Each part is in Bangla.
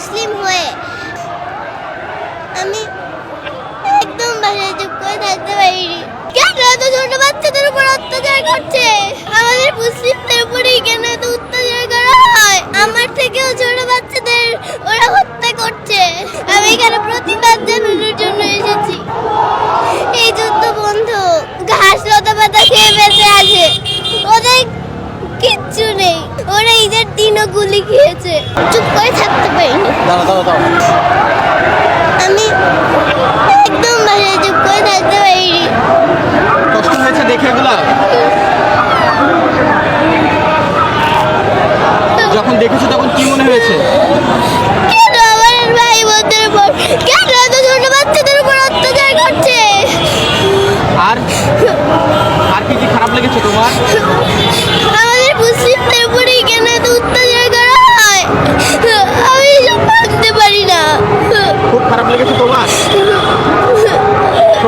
মুসলিম হয়ে আমি একদম বাসায় চুপ করে থাকতে পারিনি। কেন? এত ছোট বাচ্চাদের উপর অত্যাচার করছে। আমাদের মুসলিমদের উপরেই কেন এত অত্যাচার করা হয়? আমার থেকেও ছোট বাচ্চাদের ওরা হত্যা করছে। আমি এখানে প্রতিবাদ জানানোর জন্য এসেছি। এই যুদ্ধ বন্ধু। ঘাস লতা পাতা খেয়ে বেঁচে আছে। ওদের দিনও গুলি খেয়েছে চুপ করে থাকতে পারিনি। আমি একদম বাসায় চুপ করে থাকতে পারিনি। কষ্ট হয়েছে দেখে এগুলা? যখন দেখেছ তখন কি মনে হয়েছে? কেন আমার ভাই বোনদের উপর কেন এত ছোট বাচ্চাদের উপর অত্যাচার করছে? আর আর কি কি খারাপ লেগেছে তোমার আমাদের মুসলিমদের উপরেই কেন এত অত্যাচার করা হয় আমি এসব ভাবতে পারি না খুব খারাপ লেগেছে তোমার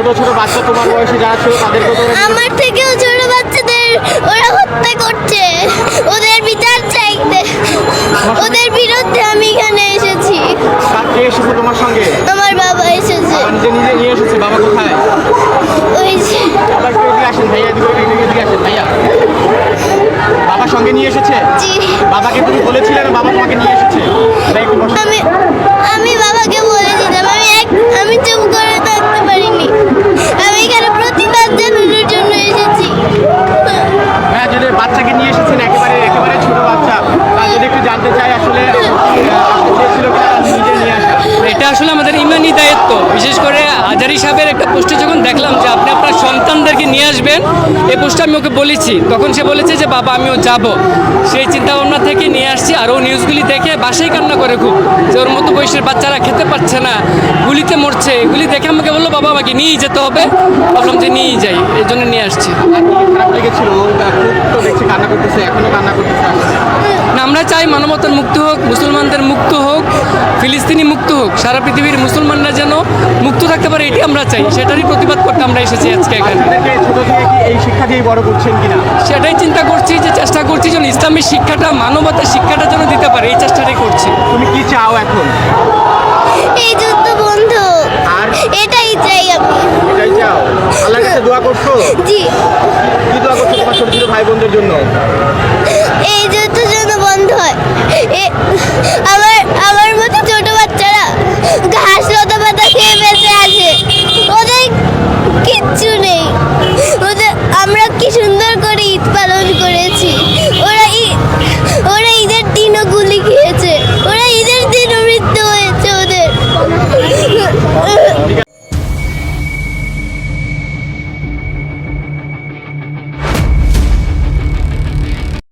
ছোট ছোট বাচ্চা তোমার বয়সে যারা ছিল তাদেরকে তো আমার থেকেও ছোট বাচ্চাদের ওরা হত্যা করছে। ওদের বিচার চাইতে। ওদের বিরুদ্ধে আমি এখানে এসেছি। কার কে এসেছে তোমার সঙ্গে? আমার বাবা এসেছে। বাবা নিজে নিজে নিয়ে এসেছে? বাবা কোথায়? ওই যে বাবা একটু এদিকে আসেন ভাইয়া এদিকে এদিকে আসেন ভাইয়া। বাবার সঙ্গে নিয়ে এসেছে? জি। বাবাকে তুমি বলেছিলে না বাবা তোমাকে নিয়ে আমাদের ইমানি দায়িত্ব। বিশেষ করে হাজারি সাহেবের একটা পোস্টে যখন দেখলাম যে আপনি আপনার সন্তানদেরকে নিয়ে আসবেন, এই পোস্টে আমি ওকে বলেছি। তখন সে বলেছে যে, বাবা, আমিও যাব। সেই চিন্তা ভাবনা থেকে নিয়ে আসছি আর ও নিউজগুলি দেখে বাসাই কান্না করে খুব। যে ওর মতো বয়সের বাচ্চারা খেতে পারছে না, গুলিতে মরছে। এগুলি দেখে আমাকে বলল, বাবা, আমাকে নিয়েই যেতে হবে। ভাবলাম যে, নিয়েই যাই। এই জন্য নিয়ে আসছি। খারাপ কান্না করতেছে কান্না করতেছে। আমরা চাই মানবতার মুক্ত হোক মুসলমানদের মুক্ত হোক ফিলিস্তিনি মুক্ত হোক সারা পৃথিবীর মুসলমানরা যেন মুক্ত থাকতে পারে এটি আমরা চাই। সেটারই প্রতিবাদ করতে আমরা এসেছি আজকে এখানে। আপনাদেরকে ছোট থেকে কি এই শিক্ষা দিয়ে বড় করছেন কিনা? সেটাই চিন্তা করছি যে চেষ্টা করছি যেন ইসলামের শিক্ষাটা মানবতার শিক্ষাটা যেন দিতে পারে এই চেষ্টাটাই করছি। তুমি কি চাও এখন? এই যুদ্ধ বন্ধ। আর? এটাই চাই আমি। এটাই চাও? আল্লাহর কাছে দোয়া করছ? জি। কি দোয়া করছ তোমার ছোট ছোট ভাই বোনদের জন্য? এই এ-